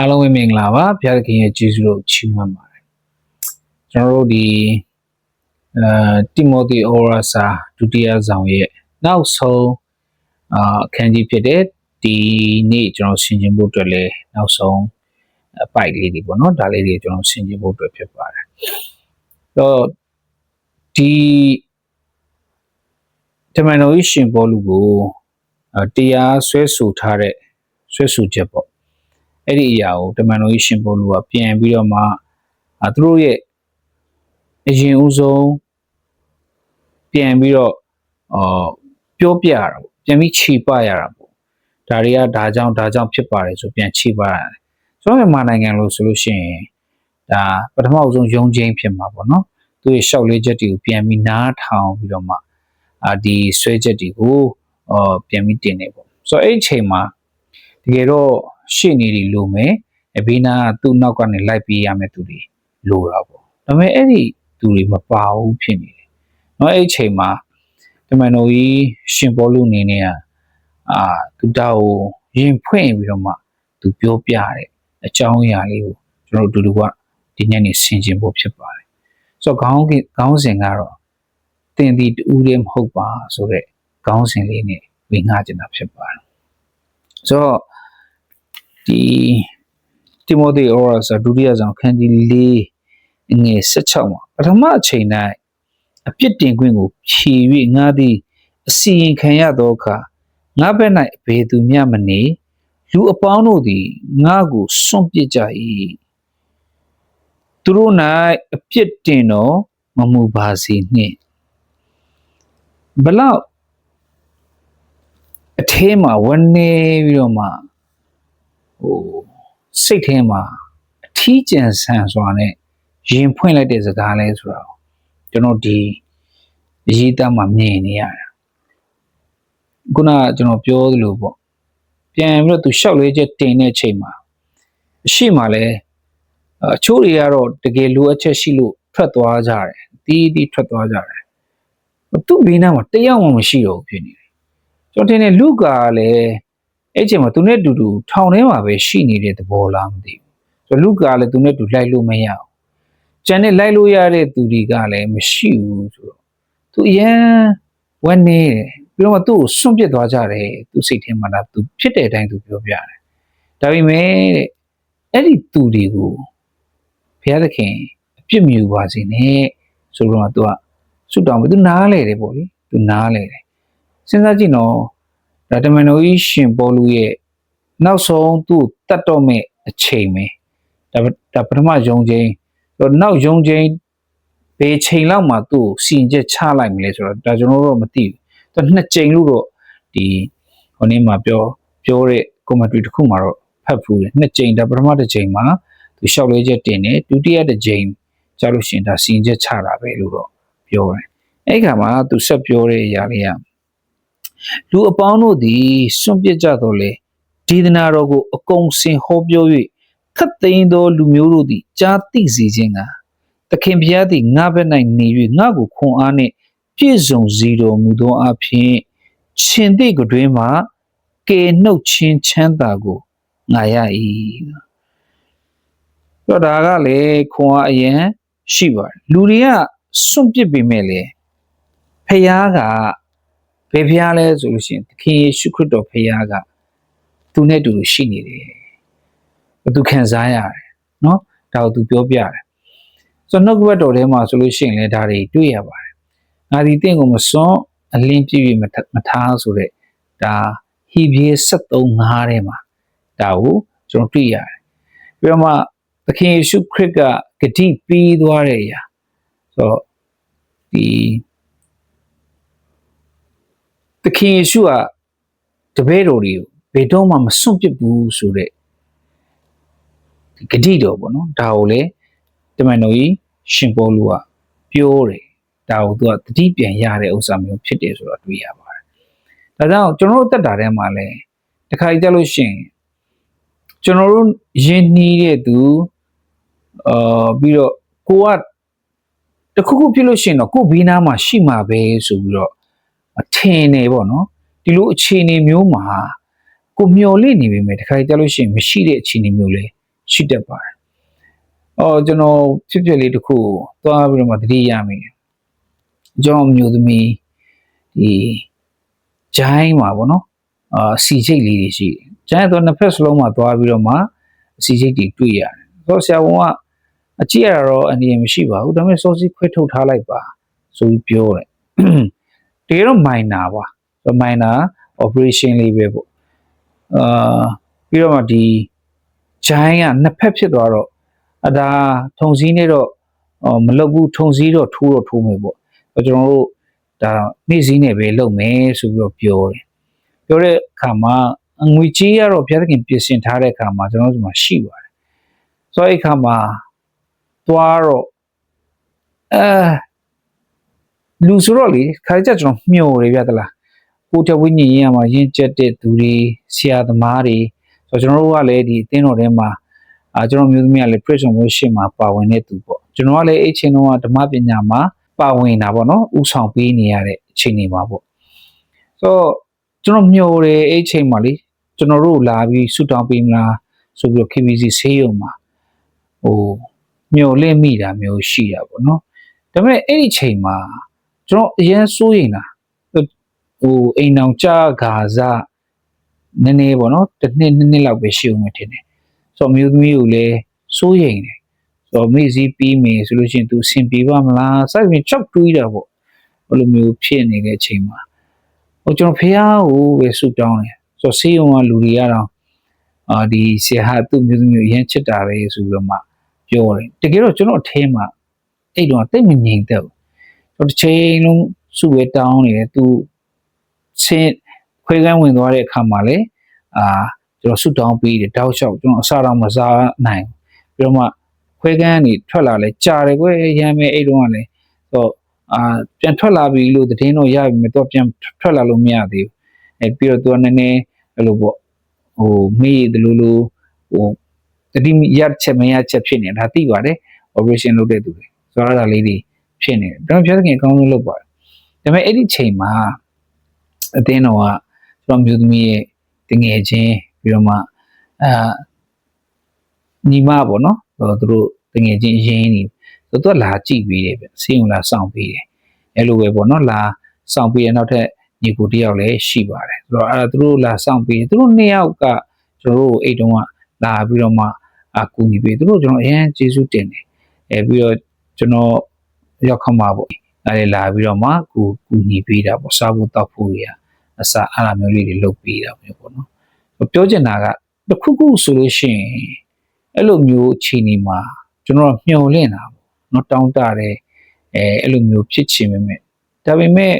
အားလုံးပဲမင်္ဂလာပါဘုရားသခင်ရဲ့ကျေးဇူးတော်ချီးမွမ်းပါတယ်ကျွန်တော်တို့ဒီအဲတိမိုသေဩရာစာဒုတိယဆောင်ရဲ့နောက်ဆုံးအာအခန်းကြီးဖြစ်တဲ့ဒီနေ့ကျွန်တော်ဆင်ခြင်ဖို့အတွက်လည်းနောက်ဆုံးအပိုက်လေးတွေပေါ့နော်ဒါလေးတွေကျွန်တော်ဆင်ခြင်ဖို့အတွက်ဖြစ်ပါတယ်တော့ဒီတမန်တော်ကြီးရှင်ဘောလူကိုအာတရားဆွဲဆိုထားတဲ့ဆွဲဆိုချက်ပေါ့ အဲ့ဒီအရာကိုတမန်တော်ကြီးရှင်ပေါလုကပြန်ပြီးတော့မှအဲသူတို့ရဲ့အရင်ဦးဆုံးပြန်ပြီးတော့အော်ပြောပြရတာပေါ့ပြန်ပြီးခြေပရတာပေါ့ဒါတွေကဒါကြောင့်ဒါကြောင့်ဖြစ်ပါတယ်ဆိုပြန်ခြေပရတယ်ကျွန်တော်မြန်မာနိုင်ငံလို့ဆိုလို့ရှိရင်ဒါပထမအဆုံးယုံချင်းဖြစ်မှာပေါ့နော်သူရဲ့ရှောက်လေးချက်တွေကိုပြန်ပြီးနားထောင်ပြီးတော့မှအာဒီဆွဲချက်တွေကိုအော်ပြန်ပြီးတင်နေပေါ့ဆိုတော့အဲ့ဒီအချိန်မှာတကယ်တော့ ရှေ့နေတွေလိုမယ်အဘေးနာကသူ့နောက်ကနေလိုက်ပြေးရမယ်သူတွေလိုတာပေါ့ဒါပေမဲ့အဲ့ဒီသူတွေမပါဘူးဖြစ်နေတယ်เนาะအဲ့ဒီအချိန်မှာတမန်တော်ကြီးရှင်ဘောလူအနေနဲ့ကအာသူတောက်ကိုရင်ဖွင့်ပြီးတော့မှသူပြောပြတဲ့အကြောင်းအရာလေးကိုကျွန်တော်တို့အတူတူကဒီညနေဆင်ခြင်ဖို့ဖြစ်ပါတယ်ဆိုတော့ခေါင်းကခေါင်းစဉ်ကတော့တင်ဒီတူးလေးမဟုတ်ပါဆိုတော့ခေါင်းစဉ်လေးနဲ့ဝင်ငှချင်တာဖြစ်ပါတယ်ဆိုတော့ ဒီတိမိုသေဩရာစာဒုတိယဆောင်ခန်းကြီး၄ငွေ16မှာပထမအချိန်၌အပြစ်တင်ခွင့်ကိုဖြေ၍ငါသည်အစီရင်ခံရသောအခါငါဘက်၌အဘယ်သူမျှမနေလူအပေါင်းတို့သည်ငါကိုစွန့်ပစ်ကြ၏သူတို့၌အပြစ်တင်တော့မမူပါစေနှင့်ဘလောက်အထဲမှာဝန်းနေပြီးတော့မှ ဟိုစိတ်ထဲမှာအထီးကျန်ဆန်စွာနဲ့ရင်ဖွင့်လိုက်တဲ့စကားလဲဆိုတော့ကျွန်တော်ဒီအရေးသားမှာမြင်နေရတာခုနကကျွန်တော်ပြောသလိုပေါ့ပြန်ပြီးတော့သူလျှောက်လေးချက်တင်တဲ့အချိန်မှာအရှိမှလဲအချို့တွေကတော့တကယ်လိုအပ်ချက်ရှိလို့ထွက်သွားကြတယ်တီးတီးထွက်သွားကြတယ်သူ့ဘေးနားမှာတယောက်မှမရှိတော့ဘူးဖြစ်နေတယ်ကျွန်တော်ထင်တယ်လူကာကလည်း အဲ့ချိန်မှာသူနဲ့တူတူထောင်ထဲမှာပဲရှိနေတဲ့သဘောလားမသိဘူးဆိုတော့လူကာကလည်းသူနဲ့တူလိုက်လို့မရအောင်ကျန်တဲ့လိုက်လို့ရတဲ့သူတွေကလည်းမရှိဘူးဆိုတော့သူအရန်ဝန်းနေတယ်ပြီးတော့မှသူ့ကိုစွန့်ပစ်သွားကြတယ်သူစိတ်ထဲမှာလားသူဖြစ်တဲ့အတိုင်းသူပြောပြတယ်ဒါပေမဲ့တဲ့အဲ့ဒီသူတွေကိုဘုရားသခင်အပြစ်မြူပါစေနဲ့ဆိုတော့သူကဆုတောင်းပြီးသူနားလေတယ်ပေါ့လေသူနားလေတယ်စဉ်းစားကြည့်နော် ဒါတမန်တော်ကြီးရှင်ပေါလုရဲ့နောက်ဆုံးသူ့တတ်တော့မဲ့အချိန်ပဲဒါဒါပထမယုံချင်းတော့နောက်ယုံချင်းဘယ်ချိန်လောက်မှသူ့ကိုစီရင်ချက်ချလိုက်မလဲဆိုတော့ဒါကျွန်တော်တို့မသိဘူးသူနှစ်ချိန်လို့တော့ဒီဟိုနေ့မှာပြောပြောတဲ့ commentary တစ်ခုမှာတော့ဖတ်ဖူးတယ်နှစ်ချိန်ဒါပထမတစ်ချိန်မှာသူလျှောက်လဲချက်တင်တယ်ဒုတိယတစ်ချိန်ကြားလို့ရှိရင်ဒါစီရင်ချက်ချတာပဲလို့တော့ပြောတယ်အဲ့ခါမှာသူဆက်ပြောတဲ့အရာလေးက လူအပေါင်းတို့သည်စွန့်ပစ်ကြတော်လေဒေသနာတော်ကိုအကုန်စင်ဟောပြော၍ခတ်သိမ်းသောလူမျိုးတို့သည်ကြားသိစေခြင်းကသခင်ဘုရားသည်ငါဘက်၌နေ၍ငါကိုခွန်အားနှင့်ပြည့်စုံစေတော်မူသောအဖြစ်ရှင်သိကတွင်မှကေနှုတ်ချင်းချမ်းသာကိုငါရ၏တော့ဒါကလေခွန်အားအရင်ရှိပါတယ်လူတွေကစွန့်ပစ်ပေမဲ့လေဖះက ဘယ်ဖះလဲဆိုလို့ရှိရင်သခင်ယေရှုခရစ်တော်ဖះကသူနဲ့အတူတူရှိနေတယ်သူခံစားရတယ်နော်ဒါကိုသူပြောပြတယ်ဆိုတော့နှုတ်ကပတ်တော်ထဲမှာဆိုလို့ရှိရင်လည်းဒါတွေတွေ့ရပါတယ်ငါဒီတင့်ကိုမစွန့်အလင်းပြည့်ပြည့်မထားဆိုတဲ့ဒါဟီဘရဲ73ငါးထဲမှာဒါကိုကျွန်တော်တွေ့ရတယ်ပြီးတော့မှသခင်ယေရှုခရစ်ကဂတိပေးသွားတဲ့အရာဆိုတော့ဒီသ ခင်ယေရှုကတပည့်တော်တွေကိုဘယ်တော့မှမစွန့်ပစ်ဘူးဆိုတဲ့ဒီဂတိတော်ပေါ့နော်ဒါကိုလေတမန်တော်ကြီးရှင်ပေါလုကပြောတယ်ဒါကိုသူကတတိပြန်ရတဲ့ဥစ္စာမျိုးဖြစ်တယ်ဆိုတော့တွေ့ရပါတယ်ဒါကြောင့်ကျွန်တော်တို့တက်တာထဲမှာလဲတခါကြလို့ရှိရင်ကျွန်တော်တို့ယဉ်နှီးတဲ့သူအာပြီးတော့ကိုကတခုခုဖြစ်လို့ရှိရင်တော့ကိုဘီနာမှာရှိမှာပဲဆိုပြီးတော့ အထင်နေပေါ့နော်ဒီလိုအခြေအနေမျိုးမှာကိုမျော်လင့်နေပေမဲ့တခါကြလို့ရှိရင်မရှိတဲ့အခြေအနေမျိုးလဲရှိတတ်ပါတယ်။အော်ကျွန်တော်ဖြစ်ဖြစ်လေးတစ်ခုကိုသွားပြီးတော့မှသတိရမိတယ်။ကျွန်တော်အမျိုးသမီးဒီဂျိုင်းမှာပေါ့နော်။အာစီချိတ်လေးတွေရှိတယ်။ဂျိုင်းတော့နှစ်ဖက်စလုံးမှာသွားပြီးတော့မှစီချိတ်တွေတွေ့ရတယ်။ဆိုတော့ဆရာဝန်ကအကြည့်ရတော့အနေနဲ့မရှိပါဘူး။ဒါပေမဲ့စောစီခွဲထုတ်ထားလိုက်ပါဆိုပြီးပြောတယ်။ တကယ်တော့ minor ပါ minor operation လေးပဲပေါ့အာပြီးတော့မှဒီဂျိုင်းကနှစ်ဖက်ဖြစ်သွားတော့အဒါထုံစည်းနေတော့အော်မလုပ်ဘူးထုံစည်းတော့ထိုးတော့ထိုးမယ်ပေါ့အဲ့ကျွန်တော်တို့ဒါနေ့စည်းနဲ့ပဲလုပ်မယ်ဆိုပြီးတော့ပြောတယ်ပြောတဲ့အခါမှာငွေကြေးကတော့ဘုရားသခင်ပြင်ဆင်ထားတဲ့အခါမှာကျွန်တော်တို့ဒီမှာရှိပါတယ်ဆိုတော့အဲ့အခါမှာသွားတော့အဲ လူဆိုတော့လေခါကြကျွန်တော်မျောတယ်ဗျသလားကိုတဝိညာဉ်ရေးရမှာရင့်ကျက်တဲ့သူတွေဆရာသမားတွေဆိုတော့ကျွန်တော်တို့ကလည်းဒီအသင်းတော်ထဲမှာအာကျွန်တော်မျိုးသမီးကလည်း prison worship မှာပါဝင်တဲ့သူပေါ့ကျွန်တော်ကလည်းအဲ့ချိန်တုန်းကဓမ္မပညာမှာပါဝင်တာပေါ့နော်ဥဆောင်ပေးနေရတဲ့အချိန်တွေမှာပေါ့ဆိုတော့ကျွန်တော်မျောတယ်အဲ့ချိန်မှာလေကျွန်တော်တို့လာပြီးဆူတောင်းပေးမလားဆိုပြီးတော့ KBC ဆေးရုံမှာဟိုမျောလင့်မိတာမျိုးရှိတာပေါ့နော်ဒါပေမဲ့အဲ့ဒီချိန်မှာ ကျွန်တော်အရင်စိုးရိမ်တာဟိုအိမ်အောင်ကြဂါဇနည်းနည်းပေါ့နော်တစ်နှစ်နှစ်နှစ်လောက်ပဲရှိဦးမယ်ထင်တယ်ဆိုတော့မျိုးသမီးကိုလည်းစိုးရိမ်တယ်ဆိုတော့မိစည်းပြီးမယ်ဆိုလို့ရှိရင် तू ဆင်ပြေပါမလားစိုက်ပြီးချောက်တွေးတာပေါ့ဘယ်လိုမျိုးဖြစ်နေတဲ့အချိန်မှာဟိုကျွန်တော်ဖះကိုပဲဆူတောင်းတယ်ဆိုတော့ဆေးရုံကလူတွေကတော့အာဒီဆရာဟာသူ့မျိုးသမီးကိုအရင်ချစ်တာပဲဆိုပြီးတော့မှပြောတယ်တကယ်တော့ကျွန်တော်အထဲမှာအဲ့တော့တိတ်မငြိမ်သက်ဘူး တော့တစ်ချိန်လုံးစုဝဲတောင်းနေတယ်သူဆင်းခွဲကန်းဝင်သွားတဲ့အခါမှာလည်းအာကျွန်တော်ဆူတောင်းပြီးတယ်တောက်လျှောက်ကျွန်တော်အစားတော့မစားနိုင်ဘူးပြီးတော့မှခွဲကန်းကနေထွက်လာလဲကြာတယ်ကွယ်ရမ်းမဲ့အဲ့တုန်းကလည်းတော့အာပြန်ထွက်လာပြီလို့သတင်းတော့ရပြီမြတော့ပြန်ထွက်လာလို့မရသေးဘူးအဲပြီးတော့သူကနည်းနည်းအဲ့လိုပေါ့ဟိုမေးတယ်လို့လို့ဟိုတတိရချက်မရချက်ဖြစ်နေတာဒါသိပါတယ် operation လုပ်တဲ့သူတွေဆိုတော့အဲ့ဒါလေးတွေ ဖြစ်နေတယ်ဒါပေမဲ့ဖျက်သခင်အကောင်းဆုံးလုပ်ပါတယ်ဒါပေမဲ့အဲ့ဒီချိန်မှာအတင်းတော်ကကျွန်တော်မျိုးသမီးရဲ့တငယ်ချင်းပြီးတော့မှအာညီမပေါ့နော်ဟိုသူတို့တငယ်ချင်းအရင်နေသူတို့လာကြည့်ပြီးတယ်ဗျဆေးရုံလာစောင့်ပြီးတယ်အဲ့လိုပဲပေါ့နော်လာစောင့်ပြီးရနောက်ထပ်ညီကိုတယောက်လည်းရှိပါတယ်ဆိုတော့အဲ့ဒါသူတို့လာစောင့်ပြီးသူတို့နှစ်ယောက်ကကျွန်တော်တို့အိတ်တုံးကလာပြီးတော့မှအကူညီပေးသူတို့ကျွန်တော်အရင်ကျေးဇူးတင်တယ်အဲပြီးတော့ကျွန်တော် ရောက်ခမပေါ့အဲဒါလာပြီးတော့မှကူကူညီပေးတာပေါ့စားဖို့တောက်ဖို့တွေအစအဲ့လိုမျိုးလေးတွေလုပ်ပေးတာမျိုးပေါ့နော်ပြောချင်တာကတစ်ခုခုဆိုလို့ရှိရင်အဲ့လိုမျိုးအချိန်ဒီမှာကျွန်တော်မျှော်လင့်တာပေါ့နော်တောင်းတတယ်အဲအဲ့လိုမျိုးဖြစ်ချင်ပေမဲ့ဒါပေမဲ့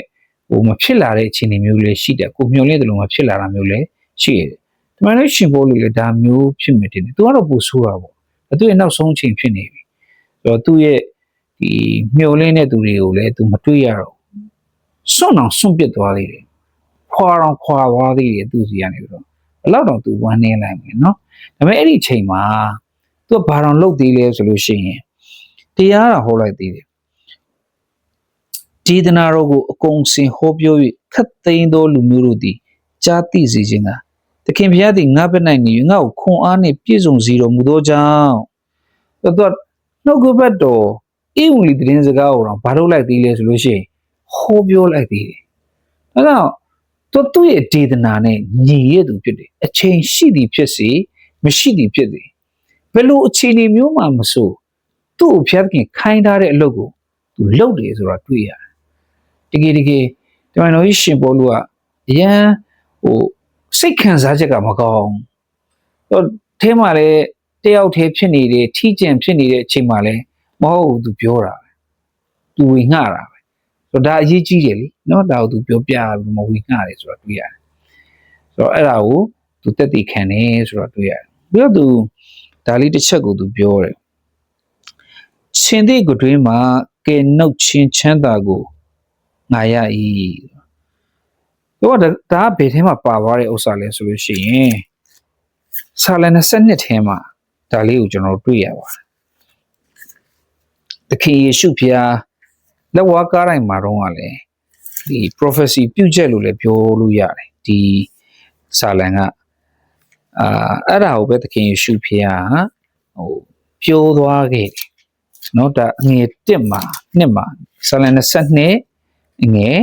ဟိုမဖြစ်လာတဲ့အခြေအနေမျိုးလေးရှိတယ်ကိုမျှော်လင့်တယ်လို့မဖြစ်လာတာမျိုးလည်းရှိတယ်ဒီမှာလည်းရှင်ဖို့လို့လေဒါမျိုးဖြစ်မြင်တယ်သူကတော့ပူဆိုးတာပေါ့သူရဲ့နောက်ဆုံးအချိန်ဖြစ်နေပြီဆိုတော့သူ့ရဲ့ ဒီမျောလင်းတဲ့သူတွေကိုလည်းသူမတွေ့ရတော့စွန့်အောင်စွန့်ပစ်သွားသေးတယ်ခွာအောင်ခွာသွားသေးတယ်သူစီကနေပြီးတော့ဘယ်တော့တော့သူဝမ်းနေလိုက်မယ်နော်ဒါပေမဲ့အဲ့ဒီအချိန်မှာသူကဘာတော်လုပ်သေးလဲဆိုလို့ရှိရင်တရားတော်ဟောလိုက်သေးတယ်ဒီဒနာတော်ကိုအကုန်စင်ဟောပြော၍ခတ်သိမ်းသောလူမျိုးတို့သည်ကြားသိစေခြင်းကသခင်ဘုရားသည်ငါ့ဘက်၌နေ၍ငါ့ကိုခွန်အားနှင့်ပြည့်စုံစေတော်မူသောကြောင့်သူကနှုတ်ကပတ်တော် အေဝံလီသတင်းစကားကိုတော့ဘာလို့လိုက်သေးလဲဆိုလို့ရှိရင်ဟောပြောလိုက်သေးတယ်။ဒါကြောင့်သူသူ့ရဲ့ဒေသနာနဲ့ညီရသူဖြစ်တယ်။အချိန်ရှိသည်ဖြစ်စေမရှိသည်ဖြစ်စေဘယ်လိုအခြေအနေမျိုးမှမဆိုသူ့ကိုဖျက်ခင်ခိုင်းထားတဲ့အလုပ်ကိုသူလုပ်တယ်ဆိုတာတွေ့ရတယ်။တကယ်တကယ်ဒီမှာတော့ရှင်ပေါ်လူကအရန်ဟိုစိတ်ခံစားချက်ကမကောင်းဘူး။ဟိုအဲမှာလည်းတယောက်တည်းဖြစ်နေတယ်ထိကျန်ဖြစ်နေတဲ့အချိန်မှာလည်း မဟုတ်ဘူးသူပြောတာပဲသူဝေငှတာပဲဆိုတော့ဒါအရေးကြီးတယ်လीเนาะဒါကိုသူပြောပြပြီးမဝေငှတယ်ဆိုတော့တွေ့ရတယ်ဆိုတော့အဲ့ဒါကိုသူတက်တည်ခံတယ်ဆိုတော့တွေ့ရတယ်ပြီးတော့သူဒါလေးတစ်ချက်ကိုသူပြောတယ်ရှင်သည့်ကတွင်မှာကဲနှုတ်ချင်းချမ်းသာကိုငါရ၏တော့ဒါဒါဘယ်ထဲမှာပါသွားတဲ့ဥစ္စာလဲဆိုလို့ရှိရင်ဆာလန်22ထဲမှာဒါလေးကိုကျွန်တော်တွေ့ရပါတယ် သခင်ယေရှုဖျားလက်ဝါးကားတိုင်းမှာတော့ကလည်းဒီ prophecy ပြုချက်လို့လည်းပြောလို့ရတယ်ဒီဆာလန်ကအာအဲ့ဒါကိုပဲသခင်ယေရှုဖျားဟိုပြိုးသွားခဲ့တယ်နော်ဒါအငယ်1မှာနှစ်မှာဆာလန်22အငယ်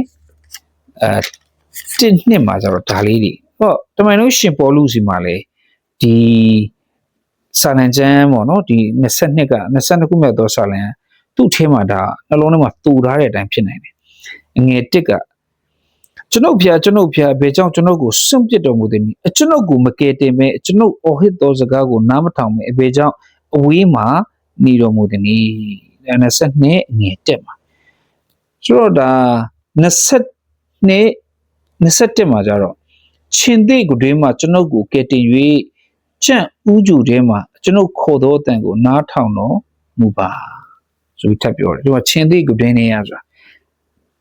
အဲ1နှစ်မှာကျတော့ဒါလေးတွေဟောတမန်လို့ရှင်ပေါ်လူစီမှာလေဒီဆာလန်ကျမ်းပေါ့နော်ဒီ22က22ခုမြောက်သောဆာလန် သူ့ထဲမှာဒါနှလုံးထဲမှာတူထားတဲ့အတိုင်းဖြစ်နိုင်တယ်အငယ်1ကကျွန်ုပ်ဖျားကျွန်ုပ်ဖျားဘယ်ကြောင့်ကျွန်ုပ်ကိုစွန့်ပစ်တော်မူသည်နည်းအကျွန်ုပ်ကိုမကယ်တင်မဲကျွန်ုပ်အော်ဟစ်သောစကားကိုနားမထောင်မဲအဘယ်ကြောင့်အဝေးမှာနေတော်မူသည်နည်း22အငယ်1မှာဆိုတော့ဒါ22 21မှာကျတော့ရှင်သေးကိုတွင်မှာကျွန်ုပ်ကိုကယ်တင်၍ကြံ့ဥကြူထဲမှာကျွန်ုပ်ခေါ်သောအတန်ကိုနားထောင်တော်မူပါ ဆိုပြီးထပ်ပြောတယ်ဒီမှာရှင်သေးကိုတွင်နေရဆိုတာ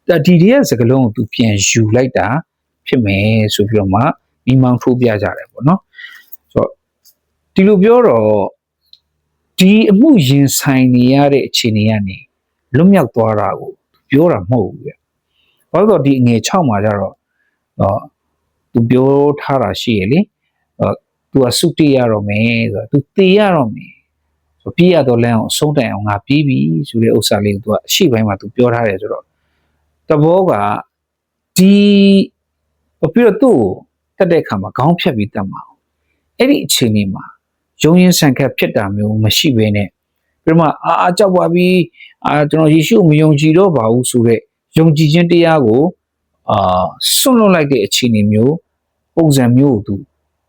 ဒါဒီတည်းရဲ့စကလုံးကိုသူပြန်ယူလိုက်တာဖြစ်မယ်ဆိုပြီးတော့မှမိမောင်းထိုးပြကြတယ်ပေါ့နော်ဆိုတော့ဒီလိုပြောတော့ဒီအမှုရင်ဆိုင်နေရတဲ့အခြေအနေကနေလွတ်မြောက်သွားတာကိုပြောတာမဟုတ်ဘူးပြ။ဘာလို့လဲဆိုတော့ဒီအငယ်6မှာကျတော့တော့သူပြောထားတာရှိရလေ။တော့သူကစုတိရတော့မယ်ဆိုတော့သူတေရတော့မယ်။ ဆိုပြေးရတော့လမ်းအောင်အဆုံးတိုင်အောင်ငါပြီးပြီဆိုတဲ့ဥစ္စာလေးကိုသူကအရှိပိုင်းမှာသူပြောထားတယ်ဆိုတော့တဘောကဒီပြီးတော့သူ့ကိုတက်တဲ့အခါမှာခေါင်းဖြတ်ပြီးတက်မှာအောင်အဲ့ဒီအခြေအနေမှာယုံရင်ဆန်ခတ်ဖြစ်တာမျိုးမရှိဘဲနဲ့ပြီးတော့မှအာအာကြောက်ပါပြီအာကျွန်တော်ယေရှုကိုမယုံကြည်တော့ပါဘူးဆိုတော့ယုံကြည်ခြင်းတရားကိုအာစွန့်လွတ်လိုက်တဲ့အခြေအနေမျိုးပုံစံမျိုးကိုသူ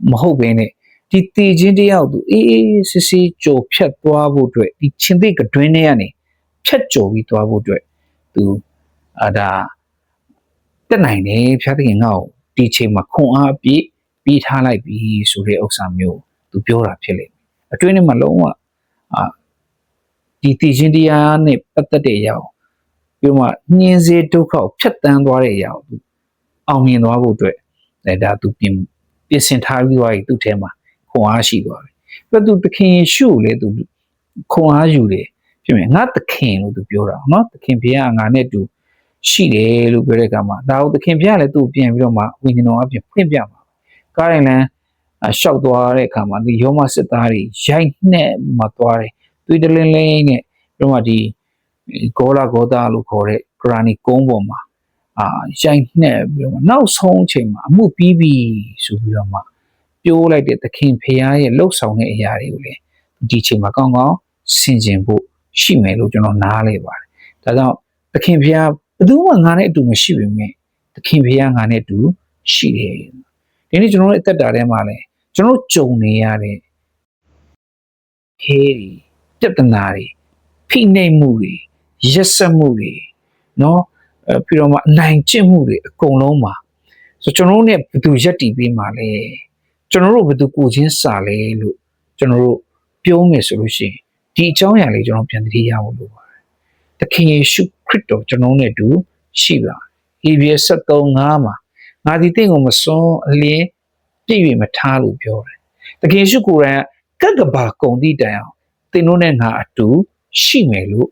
မဟုတ်ဘဲနဲ့ ဒီတည်ခြင်းတရားကိုသူအေးအေးစစ်စစ်ကြော်ဖြတ်သွားဖို့အတွက်ဒီချင်းသိကတွင်းထဲကနေဖြတ်ကျော်ပြီးသွားဖို့အတွက်သူအာဒါတက်နိုင်တယ်ဖျားသခင်ငါ့ကိုဒီချိန်မှာခွန်အားအပြည့်ပြီးထားလိုက်ပြီဆိုတဲ့ဥစ္စာမျိုးသူပြောတာဖြစ်လိမ့်မယ်အတွင်းထဲမှာလုံးဝအာဒီတည်ခြင်းတရားနဲ့ပတ်သက်တဲ့အရာကိုပြီးမှညင်းစေဒုက္ခကိုဖြတ်တန်းသွားတဲ့အရာကိုသူအောင်မြင်သွားဖို့အတွက်လည်းဒါသူပြင်ပြင်ဆင်ထားပြီးသွားပြီသူ့ထဲမှာ ခွန်အားရှိသွားပြီ။ပြီးတော့သူသခင်ယေရှုကိုလည်းသူခွန်အားယူတယ်ဖြစ်မယ်။ငါသခင်လို့သူပြောတာနော်။သခင်ဘုရားငါနဲ့တူရှိတယ်လို့ပြောတဲ့အခါမှာဒါကိုသခင်ဘုရားလည်းသူ့ကိုပြန်ပြီးတော့မှဝိညာဉ်တော်အပြင်ဖွင့်ပြမှာ။ကားရင်လန်းရှောက်သွားတဲ့အခါမှာဒီယောမစစ်သားတွေရိုက်နှက်မှသွားတယ်။သွေးတလင်းလင်းနဲ့ပြီးတော့မှဒီဂေါလာဂေါတာလို့ခေါ်တဲ့ဂရာနီကုန်းပေါ်မှာအာရိုက်နှက်ပြီးတော့နောက်ဆုံးအချိန်မှာအမှုပြီးပြီဆိုပြီးတော့မှ ပြိုးလိုက်တဲ့သခင်ဖရာရဲ့လှုပ်ဆောင်တဲ့အရာတွေကိုလည်းဒီချိန်မှာကောင်းကောင်းဆင်ခြင်ဖို့ရှိမယ်လို့ကျွန်တော်နားလဲပါတယ်။ဒါကြောင့်သခင်ဖရာဘယ်သူမှငါနဲ့အတူမရှိပေမဲ့သခင်ဖရာငါနဲ့အတူရှိတယ်။ဒီနေ့ကျွန်တော်တို့အသက်တာထဲမှာလည်းကျွန်တော်ကြုံနေရတဲ့ဟေးတွေပြဿနာတွေဖိနှိပ်မှုတွေရက်စက်မှုတွေနော်ပြီးတော့မှအနိုင်ကျင့်မှုတွေအကုန်လုံးပါဆိုကျွန်တော်တို့ ਨੇ ဘယ်သူရက်တည်ပြီးမှလဲ ကျွန်တော်တို့ဘယ်သူကိုချင်းစာလဲလို့ကျွန်တော်တို့ပြောမယ်ဆိုလို့ရှိရင်ဒီအကြောင်းအရာလေးကျွန်တော်ပြန်သတိရဖို့လိုပါတယ်။သခင်ယေရှုခရစ်တော်ကျွန်တော်နဲ့အတူရှိပါ။ EBS 73မှာငါဒီတင့်ကိုမစွန်းအလင်းပြည့်၍မထားလို့ပြောတယ်။တကယ်ရှိကိုယ်တိုင်ကကဘာကုံသည့်တိုင်အောင်သင်တို့နဲ့ငါအတူရှိမယ်လို့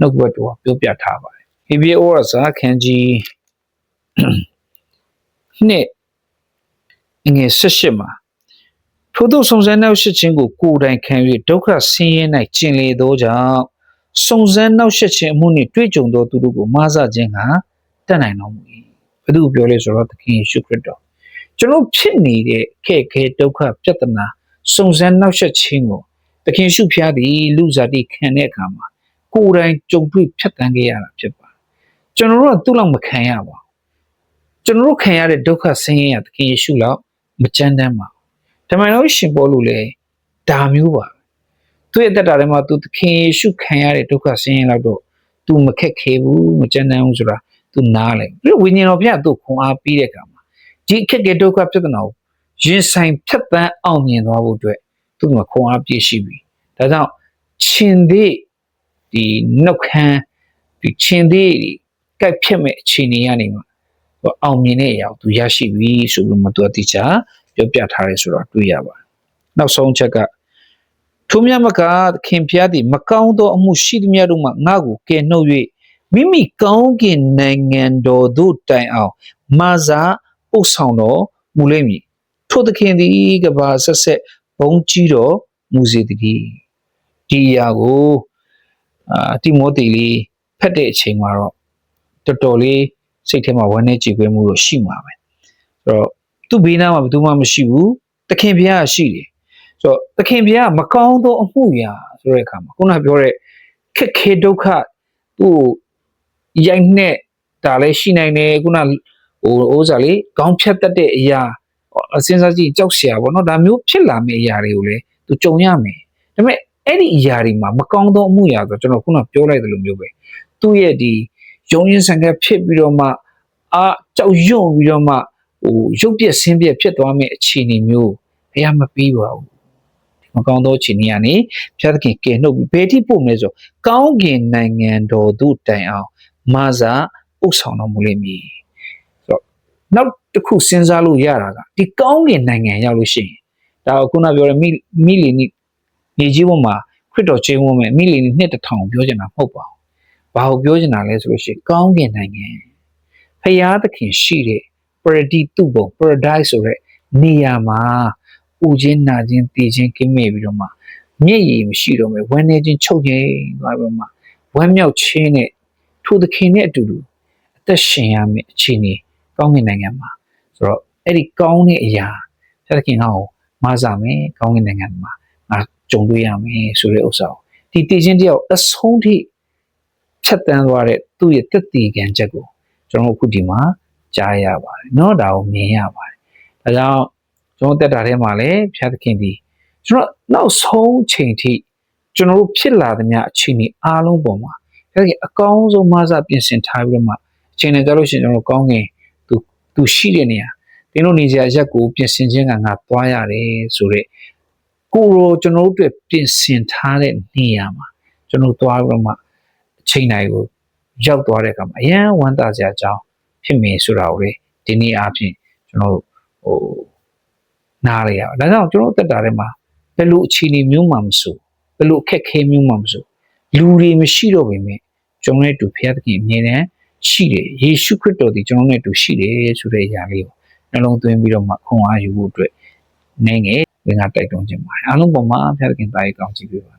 နှုတ်ဘတ်တော်ပြောပြထားပါတယ်။ဟေဘရဲဩရစာခန်းကြီးနှစ် ငယ်၁၈မှာထို့သောစုံစမ်းနောက်ရှစ်ခြင်းကိုကိုယ်တိုင်ခံ၍ဒုက္ခဆင်းရဲ၌ကျင်လေသောကြောင့်စုံစမ်းနောက်ရှစ်ခြင်းအမှုနှင့်တွေ့ကြုံသောသူတို့ကိုမာစခြင်းကတတ်နိုင်တော်မူ၏ဘယ်သူပြောလဲဆိုတော့သခင်ယေရှုခရစ်တော်ကျွန်တော်ဖြစ်နေတဲ့ခဲခဲဒုက္ခပြဿနာစုံစမ်းနောက်ဆက်ခြင်းကိုသခင်ရှုဖျားသည်လူစားတိခံတဲ့အခါမှာကိုယ်တိုင်ကြုံတွေ့ဖြတ်တန်းခဲ့ရတာဖြစ်ပါကျွန်တော်တို့ကသူ့လောက်မခံရပါဘူးကျွန်တော်တို့ခံရတဲ့ဒုက္ခဆင်းရဲရသခင်ယေရှုလောက် မကြမ်းတမ်းပါဘူးဓမ္မတော်ရှင်ပေါ်လို့လေဒါမျိုးပါသူ့ရဲ့တက်တာထဲမှာသူသခင်ယေရှုခံရတဲ့ဒုက္ခဆင်းရဲလောက်တော့သူမခက်ခဲဘူးမကြမ်းတမ်းဘူးဆိုတာသူနားလေပြီးတော့ဝိညာဉ်တော်ဘုရားသူ့ခွန်အားပေးတဲ့အခါမှာဒီအခက်အခဲဒုက္ခပြဿနာကိုရင်ဆိုင်ဖြတ်တန်းအောင်မြင်သွားဖို့အတွက်သူ့မှာခွန်အားပြည့်ရှိပြီဒါကြောင့်ရှင်သေးဒီနှုတ်ခမ်းဒီရှင်သေးကြိုက်ဖြစ်မဲ့အခြေအနေကနေမှာ အောင်မြင်တဲ့အရာကိုသူရရှိပြီဆိုပြီးမှသူအတိအကျပြောပြထားရဲဆိုတော့တွေ့ရပါတယ်နောက်ဆုံးချက်ကထိုမြတ်မကခင်ဖျားသည်မကောင်းသောအမှုရှိသမျှတို့မှငါ့ကိုကယ်နှုတ်၍မိမိကောင်းကင်နိုင်ငံတော်သို့တိုင်အောင်မာစာပို့ဆောင်တော်မူလိမ့်မည်ထိုသခင်သည်ကဘာဆက်ဆက်ဘုံကြီးတော်မူစေတည်းဒီအရာကိုအာတိမောသေလေးဖတ်တဲ့အချိန်မှာတော့တော်တော်လေး စိတ်ထဲမှာဝမ်းနဲ့ကြေကွဲမှုတော့ရှိမှာပဲဆိုတော့သူ့ဘေးနားမှာဘယ်သူမှမရှိဘူးသခင်ဘုရားကရှိတယ်ဆိုတော့သခင်ဘုရားမကောင်းသောအမှုရာဆိုတဲ့အခါမှာခုနပြောတဲ့ခက်ခဲဒုက္ခသူ့ရိုက်နှက်ဒါလည်းရှိနိုင်တယ်ခုနဟိုဥစားလေးခေါင်းဖြတ်တတ်တဲ့အရာအစဉ်စားကြည့်ကြောက်ရှာပေါ့နော်ဒါမျိုးဖြစ်လာမယ့်အရာတွေကိုလည်းသူကြုံရမယ်ဒါပေမဲ့အဲ့ဒီအရာတွေမှာမကောင်းသောအမှုရာဆိုတော့ကျွန်တော်ခုနပြောလိုက်သလိုမျိုးပဲသူ့ရဲ့ဒီ ယုံရင်ဆန်ကဖြစ်ပြီးတော့မှအာကြောက်ရွံ့ပြီးတော့မှဟိုရုပ်ပြက်ဆင်းပြက်ဖြစ်သွားမယ့်အခြေအနေမျိုးဘုရားမပြီးပါဘူးမကောင်းသောအခြေအနေကနေဘုရားသခင်ကယ်နှုတ်ပြီးဘယ်ထိပို့မလဲဆိုကောင်းကင်နိုင်ငံတော်သို့တိုင်အောင်မာစာဥဆောင်တော်မူလိမ့်မည်ဆိုတော့နောက်တစ်ခုစဉ်းစားလို့ရတာကဒီကောင်းကင်နိုင်ငံရောက်လို့ရှိရင်ဒါကခုနပြောတဲ့မိမိလီနိနေကြီးပေါ်မှာခရစ်တော်ချင်းဝန်းမဲ့မိလီနိနှစ်တစ်ထောင်ပြောချင်တာမဟုတ်ပါဘူး။ ဘာကိုပြောချင်တာလဲဆိုလို့ရှိရင်ကောင်းကင်နိုင်ငံဖရာသခင်ရှိတဲ့ paradi သူ့ဘုံ paradise ဆိုတဲ့နေရာမှာဦးချင်းနာချင်းတည်ချင်းကင်းမဲ့ပြီးတော့မှမျက်ရည်မရှိတော့မဲ့ဝမ်းနေချင်းချုပ်ငိမ့်သွားပြီးတော့မှဝမ်းမြောက်ခြင်းနဲ့ထိုသခင်နဲ့အတူတူအသက်ရှင်ရမယ့်အခြေအနေကောင်းကင်နိုင်ငံမှာဆိုတော့အဲ့ဒီကောင်းတဲ့အရာဖရာသခင်ဟောမဆာမယ်ကောင်းကင်နိုင်ငံမှာငါကြုံတွေ့ရမယ်ဆိုတဲ့ဥစ္စာကိုဒီတည်ချင်းတယောက်အဆုံးထိ ဖြတ်တန်းသွားတဲ့သူ့ရဲ့တက်တည်ခံချက်ကိုကျွန်တော်တို့အခုဒီမှာကြားရပါတယ်เนาะဒါကိုမြင်ရပါတယ်ဒါကြောင့်ကျွန်တော်တက်တာထဲမှာလည်းဖျားသခင်ဒီကျွန်တော်နောက်ဆုံးချိန်ထိကျွန်တော်တို့ဖြစ်လာသမျှအချိန်ဒီအားလုံးပေါ်မှာဖျားသခင်အကောင်းဆုံးမဆပြင်ဆင်ထားပြီးတော့မှအချိန်နဲ့ကြလို့ရှိရင်ကျွန်တော်တို့ကောင်းငင်သူသူရှိတဲ့နေရာတင်းတို့နေစရာရက်ကိုပြင်ဆင်ခြင်းကငါသွားရတယ်ဆိုတော့ကိုယ်ရောကျွန်တော်တို့အတွက်ပြင်ဆင်ထားတဲ့နေရာမှာကျွန်တော်သွားပြီးတော့မှအ ချိန်တိုင်းကိုရောက်သွားတဲ့အခါမှာအရန်ဝမ်းသာစရာအကြောင်းဖြစ်မယ်ဆိုတာကိုလေဒီနေ့အပြင်ကျွန်တော်ဟိုနားရရဒါကြောင့်ကျွန်တော်တက်တာထဲမှာဘယ်လိုအခြေအနေမျိုးမှမဆိုဘယ်လိုအခက်ခဲမျိုးမှမဆိုလူတွေမရှိတော့ပေမဲ့ကျွန်တော်နဲ့တူဖျားသခင်အမြဲတမ်းရှိတယ်ယေရှုခရစ်တော်ဒီကျွန်တော်နဲ့တူရှိတယ်ဆိုတဲ့အရာလေးကိုနှလုံးသွင်းပြီးတော့မှခွန်အားယူဖို့အတွက်နိုင်ငယ်ငါတိုက်တွန်းခြင်းပါတယ်အားလုံးပေါ်မှာဖျားသခင်တာရေးကောင်းချီးပေးပါ